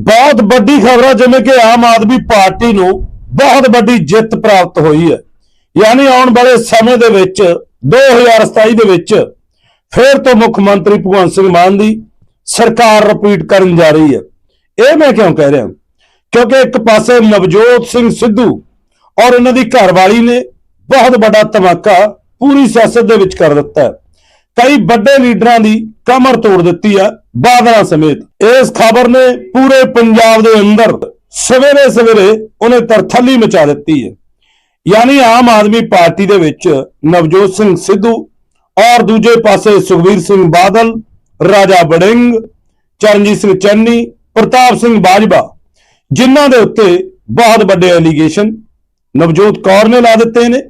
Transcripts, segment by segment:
ਬਹੁਤ ਵੱਡੀ ਖਬਰ ਹੈ ਜਿਵੇਂ ਕਿ ਆਮ ਆਦਮੀ ਪਾਰਟੀ ਨੂੰ ਬਹੁਤ ਵੱਡੀ ਜਿੱਤ ਪ੍ਰਾਪਤ ਹੋਈ ਹੈ। ਯਾਨੀ ਆਉਣ ਵਾਲੇ ਸਮੇਂ ਦੇ ਵਿੱਚ 2027 ਦੇ ਵਿੱਚ, ਫਿਰ ਤੋਂ ਮੁੱਖ ਮੰਤਰੀ ਭਗਵੰਤ ਸਿੰਘ ਮਾਨ ਦੀ ਸਰਕਾਰ ਰਿਪੀਟ ਕਰਨ ਜਾ ਰਹੀ ਹੈ। ਇਹ ਮੈਂ ਕਿਉਂ ਕਹਿ ਰਿਹਾ? ਕਿਉਂਕਿ ਇੱਕ ਪਾਸੇ ਨਵਜੋਤ ਸਿੰਘ ਸਿੱਧੂ ਔਰ ਉਹਨਾਂ ਦੀ ਘਰਵਾਲੀ ਨੇ ਬਹੁਤ ਵੱਡਾ ਧਮਾਕਾ ਪੂਰੀ ਸਿਆਸਤ ਦੇ ਵਿੱਚ ਕਰ ਦਿੱਤਾ ਹੈ। ਕਈ ਵੱਡੇ ਲੀਡਰਾਂ ਦੀ ਕਮਰ ਤੋੜ ਦਿੱਤੀ ਆ ਬਾਦਲਾਂ ਸਮੇਤ। ਇਸ ਖਬਰ ਨੇ ਪੂਰੇ ਪੰਜਾਬ ਦੇ ਅੰਦਰ ਸਵੇਰੇ ਸਵੇਰੇ ਉਹਨੇ ਤਰਥੱਲੀ ਮਚਾ ਦਿੱਤੀ ਹੈ। ਯਾਨੀ ਆਮ ਆਦਮੀ ਪਾਰਟੀ ਦੇ ਵਿੱਚ ਨਵਜੋਤ ਸਿੰਘ ਸਿੱਧੂ ਔਰ ਦੂਜੇ ਪਾਸੇ ਸੁਖਬੀਰ ਸਿੰਘ ਬਾਦਲ, ਰਾਜਾ ਬੜਿੰਗ ਚਰਨਜੀਤ ਸਿੰਘ ਚੰਨੀ, ਪ੍ਰਤਾਪ ਸਿੰਘ ਬਾਜਵਾ, ਜਿਨ੍ਹਾਂ ਦੇ ਉੱਤੇ ਬਹੁਤ ਵੱਡੇ ਐਲੀਗੇਸ਼ਨ ਨਵਜੋਤ ਕੌਰ ਨੇ ਲਾ ਦਿੱਤੇ ਨੇ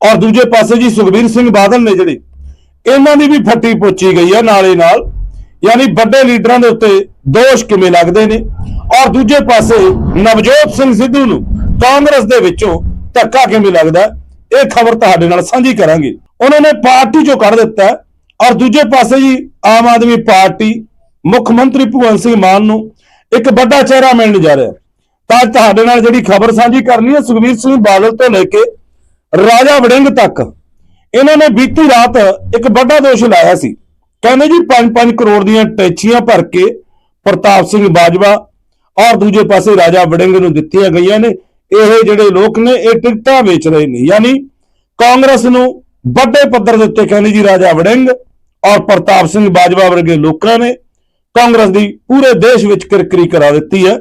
ਔਰ ਦੂਜੇ ਪਾਸੇ ਜੀ ਸੁਖਬੀਰ ਸਿੰਘ ਬਾਦਲ ਨੇ ਜਿਹੜੇ ਇਹਨਾਂ ਦੀ ਵੀ ਫੱਟੀ ਪੋਚੀ ਗਈ ਹੈ ਨਾਲੇ ਨਾਲ। ਯਾਨੀ ਵੱਡੇ ਲੀਡਰਾਂ ਦੇ ਉੱਤੇ ਦੋਸ਼ ਕਿਵੇਂ ਲੱਗਦੇ ਨੇ? ਔਰ ਦੂਜੇ ਪਾਸੇ ਨਵਜੋਤ ਸਿੰਘ ਸਿੱਧੂ ਨੂੰ ਕਾਂਗਰਸ ਦੇ ਵਿੱਚੋਂ ਧੱਕਾ ਕਿਵੇਂ ਲੱਗਦਾ? ਇਹ ਖਬਰ ਤੁਹਾਡੇ ਨਾਲ ਸਾਂਝੀ ਕਰਾਂਗੇ। ਉਹਨਾਂ ਨੇ ਪਾਰਟੀ ਚੋਂ ਕੱਢ ਦਿੱਤਾ ਔਰ ਦੂਜੇ ਪਾਸੇ ਜੀ ਆਮ ਆਦਮੀ ਪਾਰਟੀ ਮੁੱਖ ਮੰਤਰੀ ਭਗਵੰਤ ਸਿੰਘ ਮਾਨ ਨੂੰ ਇੱਕ ਵੱਡਾ ਚਿਹਰਾ ਮਿਲਣ ਜਾ ਰਿਹਾ ਤਾਂ ਤੁਹਾਡੇ ਨਾਲ ਜਿਹੜੀ ਖਬਰ ਸਾਂਝੀ ਕਰਨੀ ਹੈ ਸੁਖਬੀਰ ਸਿੰਘ ਬਾਦਲ ਤੋਂ ਲੈ ਕੇ ਰਾਜਾ ਵੜਿੰਗ ਤੱਕ। ਇਹਨਾਂ ਨੇ ਬੀਤੀ ਰਾਤ ਇੱਕ ਵੱਡਾ ਦੋਸ਼ ਲਾਇਆ ਸੀ। ਕਹਿੰਦੇ ਜੀ 5-5 ਕਰੋੜ ਦੀਆਂ ਟੈਚੀਆਂ ਭਰ ਕੇ ਪ੍ਰਤਾਪ ਸਿੰਘ ਬਾਜਵਾ ਔਰ ਦੂਜੇ ਪਾਸੇ ਰਾਜਾ ਵੜਿੰਗ ਨੂੰ ਦਿੱਤੀਆਂ ਗਈਆਂ ਨੇ। ਇਹ ਜਿਹੜੇ ਲੋਕ ਨੇ, ਇਹ ਟਿਕਟਾਂ ਵੇਚ ਰਹੇ ਨੇ। ਯਾਨੀ ਕਾਂਗਰਸ ਨੂੰ ਵੱਡੇ ਪੱਧਰ ਦੇ ਉੱਤੇ ਕਹਿੰਦੇ ਜੀ, ਰਾਜਾ ਵੜਿੰਗ ਔਰ ਪ੍ਰਤਾਪ ਸਿੰਘ ਬਾਜਵਾ ਵਰਗੇ ਲੋਕਾਂ ਨੇ ਕਾਂਗਰਸ ਦੀ ਪੂਰੇ ਦੇਸ਼ ਵਿੱਚ ਕਿਰਕਰੀ ਕਰਾ ਦਿੱਤੀ ਹੈ।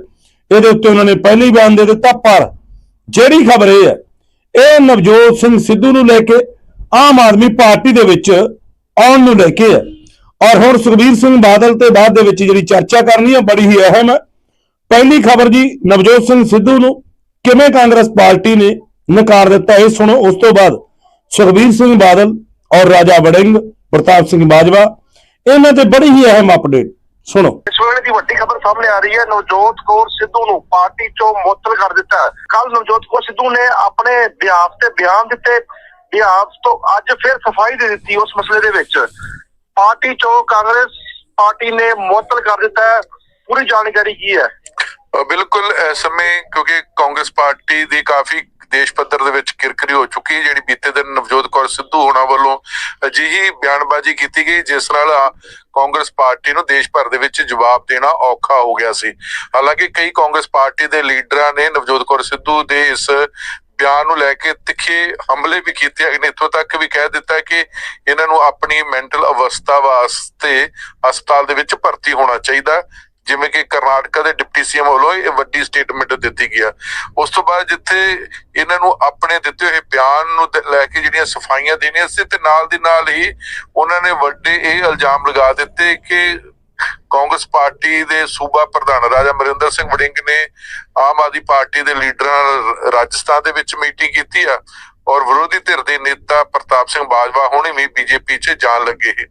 ਇਹਦੇ ਉੱਤੇ ਉਹਨਾਂ ਨੇ ਪਹਿਲੀ ਬਿਆਨ ਦੇ ਦਿੱਤਾ, ਪਰ ਜਿਹੜੀ ਖਬਰ ਇਹ ਹੈ, ਇਹ ਨਵਜੋਤ ਸਿੰਘ ਸਿੱਧੂ ਨੂੰ ਲੈ ਕੇ ਆਮ ਆਦਮੀ ਪਾਰਟੀ ਦੇ ਵਿੱਚ ਆਉਣ ਨੂੰ ਲੈ ਕੇ ਹੈ। ਔਰ ਹੁਣ ਸੁਖਬੀਰ ਸਿੰਘ ਬਾਦਲ ਤੇ ਬਾਅਦ ਦੇ ਵਿੱਚ ਜਿਹੜੀ ਚਰਚਾ ਕਰਨੀ ਹੈ ਬੜੀ ਹੀ ਅਹਿਮ ਹੈ। ਪਹਿਲੀ ਖਬਰ ਜੀ, ਨਵਜੋਤ ਸਿੰਘ ਸਿੱਧੂ ਨੂੰ ਕਿਵੇਂ ਕਾਂਗਰਸ ਪਾਰਟੀ ਨੇ ਨਕਾਰ ਦਿੱਤਾ ਇਹ ਸੁਣੋ। ਉਸ ਤੋਂ ਬਾਅਦ ਸੁਖਬੀਰ ਸਿੰਘ ਬਾਦਲ ਔਰ ਰਾਜਾ ਵੜਿੰਗ, ਪ੍ਰਤਾਪ ਸਿੰਘ ਬਾਜਵਾ, ਇਹਨਾਂ ਤੇ ਬੜੀ ਹੀ ਅਹਿਮ ਅਪਡੇਟ ਸੁਣੋ। ਇਸ ਵੇਲੇ ਦੀ ਵੱਡੀ ਖਬਰ ਸਾਹਮਣੇ ਆ ਰਹੀ ਹੈ। ਨਵਜੋਤ ਕੌਰ ਸਿੱਧੂ ਨੂੰ ਪਾਰਟੀ ਚੋਂ ਮੁਅੱਤਲ ਕਰ ਦਿੱਤਾ। ਕੱਲ ਨਵਜੋਤ ਕੌਰ ਸਿੱਧੂ ਨੇ ਆਪਣੇ ਬਿਆਨ ਤੇ ਬਿਆਨ ਦਿੱਤੇ। ਬਿਆਨ ਤੋਂ ਅੱਜ ਫਿਰ ਸਫ਼ਾਈ ਦੇ ਦਿੱਤੀ ਉਸ ਮਸਲੇ ਦੇ ਵਿੱਚ। ਪਾਰਟੀ ਚੋਂ ਕਾਂਗਰਸ ਪਾਰਟੀ ਨੇ ਮੁਅੱਤਲ ਕਰ ਦਿੱਤਾ ਹੈ। ਪੂਰੀ ਜਾਣਕਾਰੀ ਕੀ ਹੈ? ਬਿਲਕੁਲ ਇਸ ਸਮੇਂ, ਕਿਉਂਕਿ ਕਾਂਗਰਸ ਪਾਰਟੀ ਦੀ ਕਾਫੀ ਦੇਸ਼ ਪੱਧਰ ਦੇ ਵਿੱਚ ਕਿਰਕਰੀ ਹੋ ਚੁੱਕੀ ਹੈ, ਜਿਹੜੀ ਬੀਤੇ ਦਿਨ ਨਵਜੋਤ ਕੌਰ ਸਿੱਧੂ ਹੋਣਾ ਵੱਲੋਂ ਅਜਿਹੀ ਬਿਆਨਬਾਜ਼ੀ ਕੀਤੀ ਗਈ, ਜਿਸ ਨਾਲ ਕਾਂਗਰਸ ਪਾਰਟੀ ਨੂੰ ਦੇਸ਼ ਭਰ ਦੇ ਵਿੱਚ ਜਵਾਬ ਦੇਣਾ ਔਖਾ ਹੋ ਗਿਆ ਸੀ। ਹਾਲਾਂਕਿ ਕਈ ਕਾਂਗਰਸ ਪਾਰਟੀ ਦੇ ਲੀਡਰਾਂ ਨੇ ਨਵਜੋਤ ਕੌਰ ਸਿੱਧੂ ਦੇ ਇਸ ਬਿਆਨ ਨੂੰ ਲੈ ਕੇ ਤਿੱਖੇ ਹਮਲੇ ਵੀ ਕੀਤੇ ਹੈਗੇ ਨੇ। ਤੱਕ ਵੀ ਕਹਿ ਦਿੱਤਾ ਕਿ ਇਹਨਾਂ ਨੂੰ ਆਪਣੀ ਮੈਂਟਲ ਅਵਸਥਾ ਵਾਸਤੇ ਹਸਪਤਾਲ ਦੇ ਵਿੱਚ ਭਰਤੀ ਹੋਣਾ ਚਾਹੀਦਾ। ਜਿਵੇਂ ਕਿ ਕਰਨਾਟਕਾ ਦੇ ਡਿਪਟੀ ਸੀਐਮ ਵੱਲੋਂ ਇਹ ਵੱਡੀ ਸਟੇਟਮੈਂਟ ਦਿੱਤੀ ਗਿਆ ਉਸ ਤੋਂ ਬਾਅਦ ਜਿੱਥੇ ਇਹਨਾਂ ਨੂੰ ਆਪਣੇ ਦਿੱਤੇ ਹੋਏ ਬਿਆਨ ਨੂੰ ਲੈ ਕੇ ਜਿਹੜੀਆਂ ਸਫਾਈਆਂ ਦੇਣੀਆਂ ਸੀ ਤੇ ਨਾਲ ਦੀ ਨਾਲ ਹੀ ਉਹਨਾਂ ਨੇ ਵੱਡੇ ਇਹ ਇਲਜ਼ਾਮ ਲਗਾ ਦਿੱਤੇ ਕਿ ਕਾਂਗਰਸ ਪਾਰਟੀ ਦੇ ਸੂਬਾ ਪ੍ਰਧਾਨ ਰਾਜਾ ਮਰਿੰਦਰ ਸਿੰਘ ਵੜਿੰਗ ਨੇ ਆਮ ਆਦਮੀ ਪਾਰਟੀ ਦੇ ਲੀਡਰਾਂ ਨਾਲ ਰਾਜਸਥਾਨ ਦੇ ਵਿੱਚ ਮੀਟਿੰਗ ਕੀਤੀ ਆ ਔਰ ਵਿਰੋਧੀ ਧਿਰ ਦੇ ਨੇਤਾ ਪ੍ਰਤਾਪ ਸਿੰਘ ਬਾਜਵਾ ਹੁਣੇ ਵੀ ਬੀਜੇਪੀ 'ਚ ਜਾਣ ਲੱਗੇ ਸੀ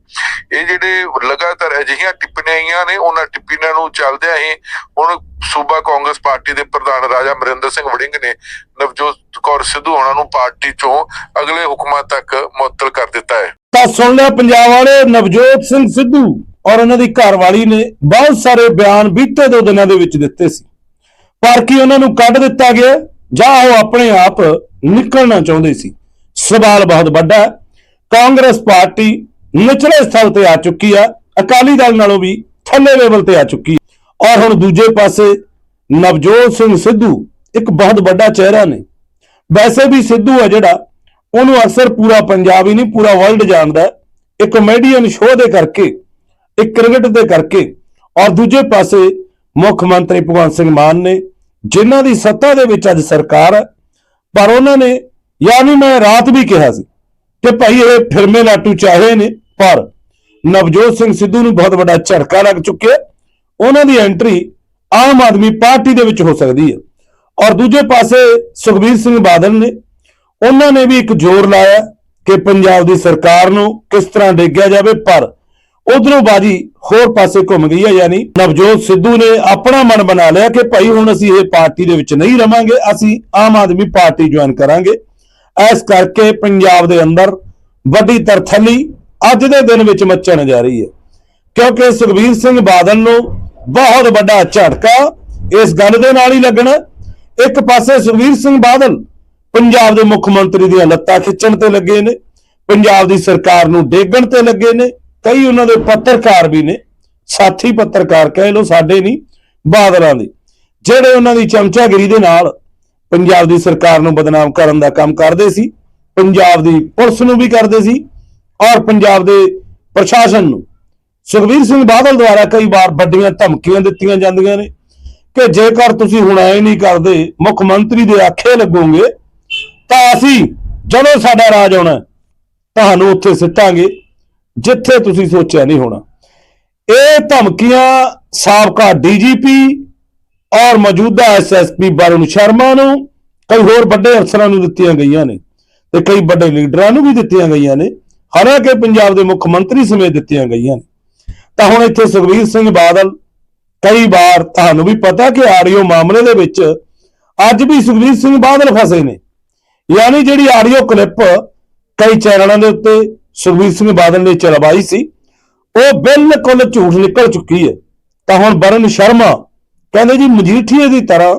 ਇਹ ਜਿਹੜੇ ਲਗਾਤਾਰ ਅਜਿਹੀਆਂ ਟਿੱਪਣੀਆਂ ਨੇ, ਉਹਨਾਂ ਟਿੱਪਣੀਆਂ ਨੂੰ ਚੱਲਦਿਆਂ ਹੀ ਹੁਣ ਸੂਬਾ ਕਾਂਗਰਸ ਪਾਰਟੀ ਦੇ ਪ੍ਰਧਾਨ ਰਾਜਾ ਮਰਿੰਦਰ ਸਿੰਘ ਵੜਿੰਗ ਨੇ ਨਵਜੋਤ ਕੌਰ ਸਿੱਧੂ ਉਹਨਾਂ ਨੂੰ ਪਾਰਟੀ 'ਚੋਂ ਅਗਲੇ ਹੁਕਮਾਂ ਤੱਕ ਮੁਅੱਤਲ ਕਰ ਦਿੱਤਾ ਹੈ। ਤਾਂ ਸੁਣ ਲਿਆ ਪੰਜਾਬ ਵਾਲੇ ਨਵਜੋਤ ਸਿੰਘ ਸਿੱਧੂ। ਔਰ ਉਹਨਾਂ ਦੀ ਘਰਵਾਲੀ ਨੇ ਬਹੁਤ ਸਾਰੇ ਬਿਆਨ ਬੀਤੇ ਦੋ ਦਿਨਾਂ ਦੇ ਵਿੱਚ ਦਿੱਤੇ ਸੀ। ਪਰ ਕੀ ਉਹਨਾਂ ਨੂੰ ਕੱਢ ਦਿੱਤਾ ਗਿਆ? ਜਾਂ ਉਹ ਆਪਣੇ ਆਪ ਨਿਕਲਣਾ ਚਾਹੁੰਦੇ ਸੀ? ਸਵਾਲ ਬਹੁਤ ਵੱਡਾ ਹੈ। ਕਾਂਗਰਸ ਪਾਰਟੀ ਨਿਚਲੇ ਸਥਲ ਤੇ ਆ ਚੁੱਕੀ ਆ। ਅਕਾਲੀ ਦਲ ਨਾਲੋਂ ਵੀ ਥੱਲੇ ਲੈਵਲ ਤੇ ਆ ਚੁੱਕੀ ਔਰ ਹੁਣ ਦੂਜੇ ਪਾਸੇ ਨਵਜੋਤ ਸਿੰਘ ਸਿੱਧੂ ਇੱਕ ਬਹੁਤ ਵੱਡਾ ਚਿਹਰਾ ਨੇ। ਵੈਸੇ ਵੀ ਸਿੱਧੂ ਹੈ ਜਿਹੜਾ, ਉਹਨੂੰ ਅਕਸਰ ਪੂਰਾ ਪੰਜਾਬ ਹੀ ਨਹੀਂ, ਪੂਰਾ ਵਰਲਡ ਜਾਣਦਾ। ਹੈ। ਇੱਕ ਕਮੇਡੀਅਨ ਸ਼ੋਅ ਦੇ ਕਰਕੇ ਇੱਕ ਕ੍ਰਿਕਟ ਦੇ ਕਰਕੇ। ਔਰ ਦੂਜੇ ਪਾਸੇ ਮੁੱਖ ਮੰਤਰੀ ਭਗਵੰਤ ਸਿੰਘ ਮਾਨ ਨੇ, ਜਿਨ੍ਹਾਂ ਦੀ ਸੱਤਾ ਦੇ ਵਿੱਚ ਅੱਜ ਸਰਕਾਰ ਹੈ, ਪਰ ਉਹਨਾਂ ਨੇ, ਯਾਨੀ ਮੈਂ ਰਾਤ ਵੀ ਕਿਹਾ ਸੀ ਕਿ ਭਾਈ ਇਹ ਫਿਰਮੇ ਲਾਟੂ ਚਾਹੇ ਨੇ, ਪਰ ਨਵਜੋਤ ਸਿੰਘ ਸਿੱਧੂ ਨੂੰ ਬਹੁਤ ਵੱਡਾ ਝਟਕਾ ਲੱਗ ਚੁੱਕਿਆ। ਉਹਨਾਂ ਦੀ ਐਂਟਰੀ ਆਮ ਆਦਮੀ ਪਾਰਟੀ ਦੇ ਵਿੱਚ ਹੋ ਸਕਦੀ ਹੈ। ਔਰ ਦੂਜੇ ਪਾਸੇ ਸੁਖਬੀਰ ਸਿੰਘ ਬਾਦਲ ਨੇ, ਉਹਨਾਂ ਨੇ ਵੀ ਇੱਕ ਜ਼ੋਰ ਲਾਇਆ ਕਿ ਪੰਜਾਬ ਦੀ ਸਰਕਾਰ ਨੂੰ ਕਿਸ ਤਰ੍ਹਾਂ ਡੇਗਿਆ ਜਾਵੇ, ਪਰ ਉਧਰੋਂ ਬਾਜੀ ਹੋਰ ਪਾਸੇ ਘੁੰਮ ਗਈ ਹੈ, ਯਾਨੀ ਨਵਜੋਤ ਸਿੱਧੂ ਨੇ ਆਪਣਾ ਮਨ ਬਣਾ ਲਿਆ ਕਿ ਭਾਈ ਹੁਣ ਅਸੀਂ ਇਹ ਪਾਰਟੀ ਦੇ ਵਿੱਚ ਨਹੀਂ ਰਵਾਂਗੇ, ਅਸੀਂ ਆਮ ਆਦਮੀ ਪਾਰਟੀ ਜੁਆਇਨ ਕਰਾਂਗੇ। ਇਸ ਕਰਕੇ ਪੰਜਾਬ ਦੇ ਅੰਦਰ ਵੱਡੀ ਤਰਥੱਲੀ ਅੱਜ ਦੇ ਦਿਨ ਵਿੱਚ ਮੱਚਣ ਜਾ ਰਹੀ ਹੈ। ਕਿਉਂਕਿ ਸੁਖਬੀਰ ਸਿੰਘ ਬਾਦਲ ਨੂੰ ਬਹੁਤ ਵੱਡਾ ਝਟਕਾ ਇਸ ਗੱਲ ਦੇ ਨਾਲ ਹੀ ਲੱਗਣਾ। ਇੱਕ ਪਾਸੇ ਸੁਖਬੀਰ ਸਿੰਘ ਬਾਦਲ ਪੰਜਾਬ ਦੇ ਮੁੱਖ ਮੰਤਰੀ ਦੀਆਂ ਲੱਤਾਂ ਖਿੱਚਣ ਤੇ ਲੱਗੇ ਨੇ, ਪੰਜਾਬ ਦੀ ਸਰਕਾਰ ਨੂੰ ਡੇਗਣ ਤੇ ਲੱਗੇ ਨੇ ਕਈ ਉਹਨਾਂ ਦੇ ਪੱਤਰਕਾਰ ਵੀ ਨੇ, ਸਾਥੀ ਪੱਤਰਕਾਰ ਕਹਿ ਲੋ ਸਾਡੇ ਨਹੀਂ, ਬਾਦਲਾਂ ਦੇ, ਜਿਹੜੇ ਉਹਨਾਂ ਦੀ ਚਮਚਾਗਿਰੀ ਦੇ ਨਾਲ ਪੰਜਾਬ ਦੀ ਸਰਕਾਰ ਨੂੰ ਬਦਨਾਮ ਕਰਨ ਦਾ ਕੰਮ ਕਰਦੇ ਸੀ, ਪੰਜਾਬ ਦੀ ਪੁਲਿਸ ਨੂੰ ਵੀ ਕਰਦੇ ਸੀ ਔਰ ਪੰਜਾਬ ਦੇ ਪ੍ਰਸ਼ਾਸਨ ਨੂੰ। ਸੁਖਬੀਰ ਸਿੰਘ ਬਾਦਲ ਦੁਆਰਾ ਕਈ ਵਾਰ ਵੱਡੀਆਂ ਧਮਕੀਆਂ ਦਿੱਤੀਆਂ ਜਾਂਦੀਆਂ ਨੇ ਕਿ ਜੇਕਰ ਤੁਸੀਂ ਹੁਣ ਐ ਨਹੀਂ ਕਰਦੇ, ਮੁੱਖ ਮੰਤਰੀ ਦੇ ਆਖੇ ਲੱਗੋਗੇ, ਤਾਂ ਅਸੀਂ ਜਦੋਂ ਸਾਡਾ ਰਾਜ ਆਉਣਾ ਤੁਹਾਨੂੰ ਉੱਥੇ ਸਿੱਟਾਂਗੇ। ਜਿੱਥੇ ਤੁਸੀਂ ਸੋਚਿਆ ਨਹੀਂ ਹੋਣਾ। ਇਹ ਧਮਕੀਆਂ ਸਾਬਕਾ ਡੀਜੀਪੀ ਔਰ ਮੌਜੂਦਾ ਐਸਐਸਪੀ ਵਰੁਣ ਸ਼ਰਮਾ ਨੂੰ ਕਈ ਹੋਰ ਵੱਡੇ ਅਫਸਰਾਂ ਨੂੰ ਦਿੱਤੀਆਂ ਗਈਆਂ ਨੇ ਤੇ ਕਈ ਵੱਡੇ ਲੀਡਰਾਂ ਨੂੰ ਵੀ ਦਿੱਤੀਆਂ ਗਈਆਂ ਨੇ। ਹਾਲਾਂਕਿ ਪੰਜਾਬ ਦੇ ਮੁੱਖ ਮੰਤਰੀ ਸਮੇਤ ਦਿੱਤੀਆਂ ਗਈਆਂ ਨੇ। ਤਾਂ ਹੁਣ ਇੱਥੇ ਸੁਖਬੀਰ ਸਿੰਘ ਬਾਦਲ ਕਈ ਵਾਰ ਤੁਹਾਨੂੰ ਵੀ ਪਤਾ ਕਿ ਆਡੀਓ ਮਾਮਲੇ ਦੇ ਵਿੱਚ ਅੱਜ ਵੀ ਸੁਖਬੀਰ ਸਿੰਘ ਬਾਦਲ ਫਸੇ ਨੇ। ਯਾਨੀ ਜਿਹੜੀ ਆਡੀਓ ਕਲਿੱਪ ਕਈ ਚੈਨਲਾਂ ਦੇ ਉੱਤੇ ਸੁਖਬੀਰ ਸਿੰਘ ਬਾਦਲ ਨੇ ਚਲਵਾਈ ਸੀ, ਉਹ ਬਿਲਕੁਲ ਝੂਠ ਨਿਕਲ ਚੁੱਕੀ ਹੈ। ਤਾਂ ਹੁਣ ਬਰਨ ਸ਼ਰਮਾ ਕਹਿੰਦੇ ਜੀ ਮਜੀਠੀਏ ਦੀ ਤਰ੍ਹਾਂ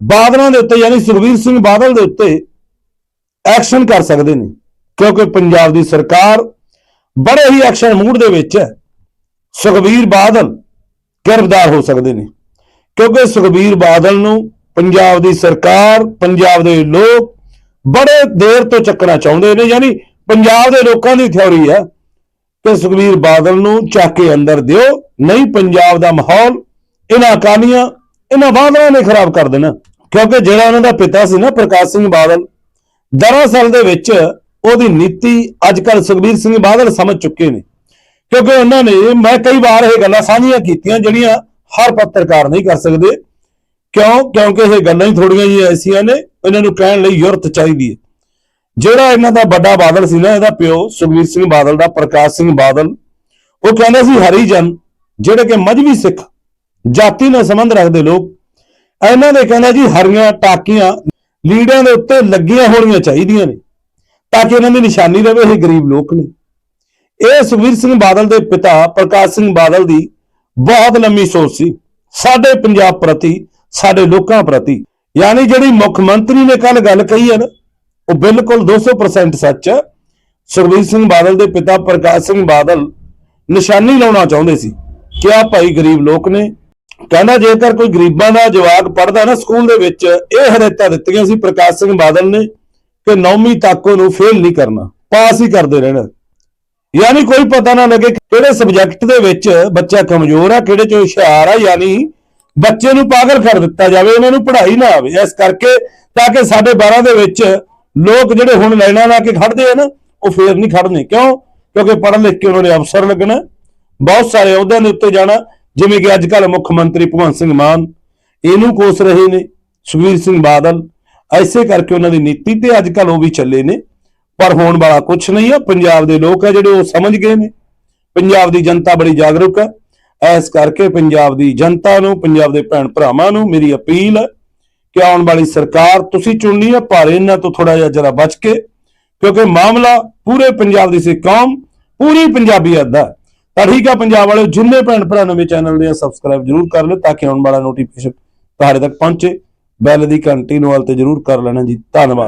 ਬਾਦਲਾਂ ਦੇ ਉੱਤੇ ਯਾਨੀ ਸੁਖਬੀਰ ਸਿੰਘ ਬਾਦਲ ਦੇ ਉੱਤੇ ਐਕਸ਼ਨ ਕਰ ਸਕਦੇ ਨੇ, ਕਿਉਂਕਿ ਪੰਜਾਬ ਦੀ ਸਰਕਾਰ ਬੜੇ ਹੀ ਐਕਸ਼ਨ ਮੂਡ ਦੇ ਵਿੱਚ ਹੈ। ਸੁਖਬੀਰ ਬਾਦਲ ਗ੍ਰਿਫਤਾਰ ਹੋ ਸਕਦੇ ਨੇ, ਕਿਉਂਕਿ ਸੁਖਬੀਰ ਬਾਦਲ ਨੂੰ ਪੰਜਾਬ ਦੀ ਸਰਕਾਰ, ਪੰਜਾਬ ਦੇ ਲੋਕ ਬੜੇ ਦੇਰ ਤੋਂ ਚੱਕਣਾ ਚਾਹੁੰਦੇ ਨੇ, ਯਾਨੀ ਪੰਜਾਬ ਦੇ ਲੋਕਾਂ ਦੀ ਥਿਉਰੀ ਹੈ ਕਿ ਸੁਖਬੀਰ ਬਾਦਲ ਨੂੰ ਚੱਕ ਕੇ ਅੰਦਰ ਦਿਓ, ਨਹੀਂ ਪੰਜਾਬ ਦਾ ਮਾਹੌਲ, ਇਹਨਾਂ ਕਾਨੀਆਂ ਇਹਨਾਂ ਬਾਦਲਾਂ ਨੇ ਖਰਾਬ ਕਰ ਦੇਣਾ। ਕਿਉਂਕਿ ਜਿਹੜਾ ਉਹਨਾਂ ਦਾ ਪਿਤਾ ਸੀ ਨਾ ਪ੍ਰਕਾਸ਼ ਸਿੰਘ ਬਾਦਲ, ਦਰਅਸਲ ਦੇ ਵਿੱਚ ਉਹਦੀ ਨੀਤੀ ਅੱਜ ਕੱਲ ਸੁਖਬੀਰ ਸਿੰਘ ਬਾਦਲ ਸਮਝ ਚੁੱਕੇ ਨੇ। ਕਿਉਂਕਿ ਉਹਨਾਂ ਨੇ, ਮੈਂ ਕਈ ਵਾਰ ਇਹ ਗੱਲਾਂ ਸਾਂਝੀਆਂ ਕੀਤੀਆਂ ਜਿਹੜੀਆਂ ਹਰ ਪੱਤਰਕਾਰ ਨਹੀਂ ਕਰ ਸਕਦੇ। ਕਿਉਂ? ਕਿਉਂਕਿ ਇਹ ਗੱਲਾਂ ਹੀ ਥੋੜੀਆਂ ਜਿਹੀਆਂ ਐਸੀਆਂ ਨੇ, ਇਹਨਾਂ ਨੂੰ ਕਹਿਣ ਲਈ ਯੁਰਤ ਚਾਹੀਦੀ ਹੈ। ਜਿਹੜਾ ਇਹਨਾਂ ਦਾ ਵੱਡਾ ਬਾਦਲ ਸੀ ਨਾ, ਇਹਦਾ ਪਿਓ ਸੁਖਬੀਰ ਸਿੰਘ ਬਾਦਲ ਦਾ, ਪ੍ਰਕਾਸ਼ ਸਿੰਘ ਬਾਦਲ, ਉਹ ਕਹਿੰਦਾ ਸੀ ਹਰੀਜਨ ਜਿਹੜੇ ਕਿ ਮਜਬੀ ਸਿੱਖ, ਜਾਤੀ ਨਾਲ ਸੰਬੰਧ ਰੱਖਦੇ ਲੋਕ, ਇਹਨਾਂ ਦੇ ਕਹਿੰਦਾ ਜੀ ਹਰੀਆਂ ਟਾਕੀਆਂ ਲੀੜਿਆਂ ਦੇ ਉੱਤੇ ਲੱਗੀਆਂ ਹੋਣੀਆਂ ਚਾਹੀਦੀਆਂ ਨੇ, ਤਾਂ ਕਿ ਇਹਨਾਂ ਦੀ ਨਿਸ਼ਾਨੀ ਰਵੇ ਇਹ ਗਰੀਬ ਲੋਕ ਨੇ। ਇਹ ਸੁਖਬੀਰ ਸਿੰਘ ਬਾਦਲ ਦੇ ਪਿਤਾ, ਪ੍ਰਕਾਸ਼ ਸਿੰਘ ਬਾਦਲ ਦੀ ਬਹੁਤ ਲੰਮੀ ਸੋਚ ਸੀ। ਸਾਡੇ ਪੰਜਾਬ ਪ੍ਰਤੀ, ਸਾਡੇ ਲੋਕਾਂ ਪ੍ਰਤੀ, ਯਾਨੀ ਜਿਹੜੀ ਮੁੱਖ ਮੰਤਰੀ ਨੇ ਕੱਲ ਗੱਲ ਕਹੀ ਹੈ ਨਾ ਉਹ ਬਿਲਕੁਲ 200% ਸੱਚ ਹੈ। ਸੁਖਬੀਰ ਸਿੰਘ ਬਾਦਲ ਦੇ ਪਿਤਾ ਪ੍ਰਕਾਸ਼ ਸਿੰਘ ਬਾਦਲ ਨਿਸ਼ਾਨੀ ਲਾਉਣਾ ਚਾਹੁੰਦੇ ਸੀ। ਕਿ ਆ ਭਾਈ ਗਰੀਬ ਲੋਕ ਨੇ? ਕਹਿੰਦਾ ਜੇਕਰ ਕੋਈ ਗਰੀਬਾਂ ਦਾ ਜਵਾਕ ਪੜਦਾ ਨਾ ਸਕੂਲ ਦੇ ਵਿੱਚ, ਇਹ ਹਦਾਇਤਾਂ ਦਿੱਤੀਆਂ ਸੀ ਪ੍ਰਕਾਸ਼ ਸਿੰਘ ਬਾਦਲ ਨੇ ਕਿ 9ਵੀਂ ਤੱਕ ਉਹਨੂੰ ਫੇਲ ਨਹੀਂ ਕਰਨਾ, ਪਾਸ ਹੀ ਕਰਦੇ ਰਹਿਣਾ। ਯਾਨੀ ਕੋਈ ਪਤਾ ਨਾ ਲੱਗੇ ਕਿਹੜੇ ਸਬਜੈਕਟ ਦੇ ਵਿੱਚ ਬੱਚਾ ਕਮਜ਼ੋਰ ਆ, ਕਿਹੜੇ ਚ ਹੁਸ਼ਿਆਰ ਆ, ਯਾਨੀ ਬੱਚੇ ਨੂੰ ਪਾਗਲ ਕਰ ਦਿੱਤਾ ਜਾਵੇ, ਉਹਨਾਂ ਨੂੰ ਪੜ੍ਹਾਈ ਨਾ ਆਵੇ। ਇਸ ਕਰਕੇ ਤਾਂ ਕਿ ਸਾਡੇ 12 ਦੇ ਵਿੱਚ ਲੋਕ ਜਿਹੜੇ ਹੁਣ ਲਾਈਨਾਂ ਲਾ ਕੇ ਖੜਦੇ ਆ ਨਾ, ਉਹ ਫੇਰ ਨਹੀਂ ਖੜਨੇ ਕਿਉਂ? ਕਿਉਂਕਿ ਪੜ੍ਹ ਲਿਖ ਕੇ ਉਹਨਾਂ ਨੇ ਅਫਸਰ ਲੱਗਣਾ। ਬਹੁਤ ਸਾਰੇ ਅਹੁਦਿਆਂ ਦੇ ਉੱਤੇ ਜਾਣਾ, ਜਿਵੇਂ ਕਿ ਅੱਜ ਕੱਲ ਮੁੱਖ ਮੰਤਰੀ ਭਗਵੰਤ ਸਿੰਘ ਮਾਨ, ਇਹਨੂੰ ਕੋਸ ਰਹੇ ਨੇ ਸੁਖਬੀਰ ਸਿੰਘ ਬਾਦਲ। ਐਸੇ ਕਰਕੇ ਉਹਨਾਂ ਦੀ ਨੀਤੀ ਤੇ ਅੱਜ ਕੱਲ ਉਹ ਵੀ ਚੱਲੇ ਨੇ। ਪਰ ਹੋਣ ਵਾਲਾ ਕੁਝ ਨਹੀਂ ਆ। ਪੰਜਾਬ ਦੇ ਲੋਕ ਹੈ ਜਿਹੜੇ ਉਹ ਸਮਝ ਗਏ ਨੇ। ਪੰਜਾਬ ਦੀ ਜਨਤਾ ਬੜੀ ਜਾਗਰੂਕ ਹੈ ਐਸ ਕਰਕੇ ਪੰਜਾਬ ਦੀ ਜਨਤਾ ਨੂੰ, ਪੰਜਾਬ ਦੇ ਭੈਣ ਭਰਾਵਾਂ ਨੂੰ ਮੇਰੀ ਅਪੀਲ ਹੈ ਕਿ ਆਉਣ ਵਾਲੀ ਸਰਕਾਰ ਤੁਸੀਂ ਚੁਣਨੀ ਹੈ, ਪਰ ਇਹਨਾਂ ਤੋਂ ਥੋੜਾ ਜਿਹਾ ਜਰਾ ਬਚ ਕੇ, ਕਿਉਂਕਿ ਮਾਮਲਾ ਪੂਰੇ ਪੰਜਾਬ ਦੀ ਸੀ, ਕੌਮ ਪੂਰੀ ਪੰਜਾਬੀਅਤ ਦਾ ਤਾਂ ਠੀਕ ਆ ਪੰਜਾਬ ਵਾਲਿਓ, ਜਿੰਨੇ ਭੈਣ ਭਰਾ ਨਵੇਂ ਚੈਨਲ ਦੇ ਸਬਸਕ੍ਰਾਈਬ ਜਰੂਰ ਕਰ ਲਿਓ ਤਾਂ ਕਿ ਆਉਣ ਵਾਲਾ ਨੋਟੀਫਿਕੇਸ਼ਨ ਤੁਹਾਡੇ ਤੱਕ ਪਹੁੰਚੇ। ਬੈਲ ਦੀ ਘੰਟੀ ਨੂੰ ਵਾਲ ਤੇ ਜਰੂਰ ਕਰ ਲੈਣਾ ਜੀ। ਧੰਨਵਾਦ।